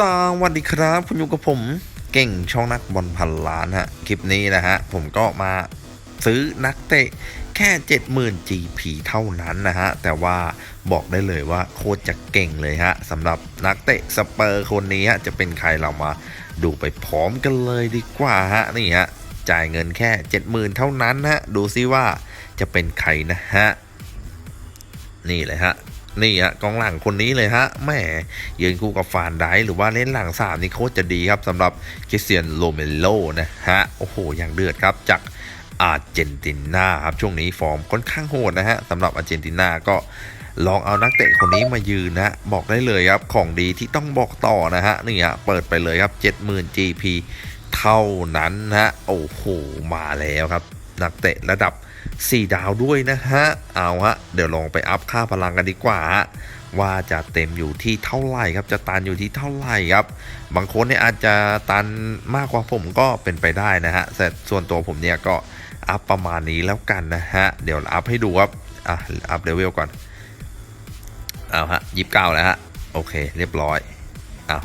สวัสดีครับ คุณอยู่กับผมเก่งช่องนักบอลพันล้านฮะ คลิปนี้นะฮะ ผมก็มาซื้อนักเตะแค่ 70,000 GP เท่านั้นนะฮะ แต่ว่าบอกได้เลยว่าโคตรจะเก่งเลยฮะสำหรับนักเตะสเปอร์คนนี้ฮะ จะเป็นใครเรามาดูไปพร้อมกันเลยดีกว่าฮะ นี่ฮะ จ่ายเงินแค่ 70,000 เท่านั้นฮะ ดูซิว่าจะเป็นใครนะฮะ นี่เลยฮะ นี่ฮะกองหลังคนนี้เลยฮะแหมยืนคู่กับฟานไดหรือว่าเล่นหลังสามนี่โคตรจะดีครับสำหรับคริสเตียนโรเมโลนะฮะโอ้โหอย่างเดือดครับจากอาร์เจนตินาครับช่วงนี้ฟอร์มค่อนข้างโหดนะฮะสำหรับอาร์เจนตินาก็ลองเอานักเตะคนนี้มายืนนะบอกได้เลยครับของดีที่ต้องบอกต่อนะฮะนี่ฮะเปิดไปเลยครับ 70,000 GP เท่านั้นนะฮะโอ้โหมาแล้วครับ นักเตะระดับ 4 ดาวด้วยนะฮะ เอาฮะ เดี๋ยวลองไปอัพค่าพลังกันดีกว่า ว่าจะเต็มอยู่ที่เท่าไหร่ครับ จะตันอยู่ที่เท่าไหร่ครับ บางคนเนี่ยอาจจะตันมากกว่าผมก็เป็นไปได้นะฮะ แต่ส่วนตัวผมเนี่ยก็อัพประมาณนี้แล้วกันนะฮะ เดี๋ยวอัพให้ดูครับ อะ อัพเลเวลก่อน เอาฮะยีิบเก้าแล้วฮะ โอเค เรียบร้อย เอา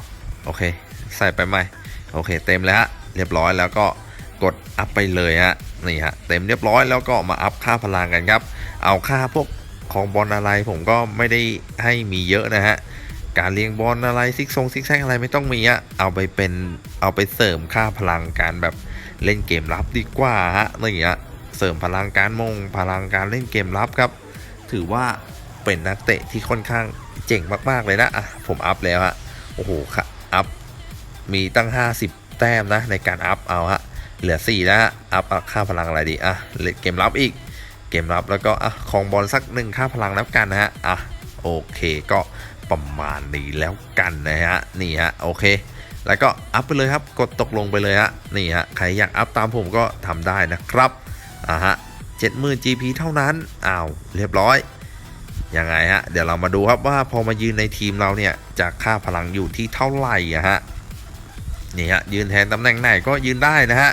โอเค ใส่ไปไหมโอเค เต็มแล้วฮะ เรียบร้อยแล้วก็ กดอัพไปเลยฮะนี่ฮะเต็มเรียบร้อยแล้วก็มาอัพค่าพลังกันครับ เอาค่าพวกของบอลอะไรผมก็ไม่ได้ให้มีเยอะนะฮะการเลี้ยงบอลอะไรซิกซงซิกแซกอะไรไม่ต้องมีอะเอาไปเป็นเอาไปเสริมค่าพลังการแบบเล่นเกมรับดีกว่าฮะนี่ฮะเสริมพลังการมงพลังการเล่นเกมรับครับ ถือว่าเป็นนักเตะที่ค่อนข้างเจ๋งมากๆเลยนะอะผมอัพแล้วฮะโอ้โหค่ะอัพมีตั้ง 50 แต้มนะในการอัพเอาฮะ เหลือ4แล้วฮะอัพค่าพลังอะไรดีอะเกมรับอีกเกมรับแล้วก็อะของบอลสักหนึ่งค่าพลังแล้วกันนะฮะอะโอเคก็ประมาณนี้แล้วกันนะฮะนี่ฮะโอเค แล้วก็อัพไปเลยครับกดตกลงไปเลยฮะนี่ฮะใครอยากอัพตามผมก็ทำได้นะครับอะฮะ70,000 GP เท่านั้นอ้าวเรียบร้อยยังไงฮะเดี๋ยวเรามาดูครับว่าพอมายืนในทีมเราเนี่ยจะค่าพลังอยู่ที่เท่าไหร่อะฮะ นี่ฮะยืนแทนตำแหน่งไหนก็ยืนได้นะฮะ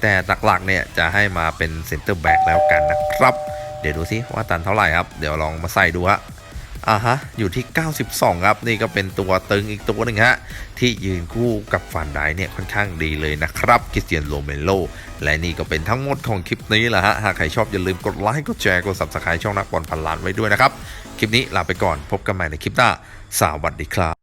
แต่หลักๆเนี่ยจะให้มาเป็นเซนเตอร์แบ็กแล้วกันนะครับ เดี๋ยวดูซิว่าตันเท่าไหร่ครับ เดี๋ยวลองมาใส่ดูฮะอ่าฮะ อยู่ที่ 92 ครับ นี่ก็เป็นตัวตึงอีกตัวหนึ่งฮะ ที่ยืนคู่กับฟันไดเนี่ยค่อนข้างดีเลยนะครับคริสเตียนโรเมโล และนี่ก็เป็นทั้งหมดของคลิปนี้แหละฮะ หากใครชอบอย่าลืมกดไลค์ กดแชร์ กด subscribe ช่องนักบอลพันล้านไว้ด้วยนะครับ คลิปนี้ลาไปก่อน พบกันใหม่ในคลิปหน้า สวัสดีครับ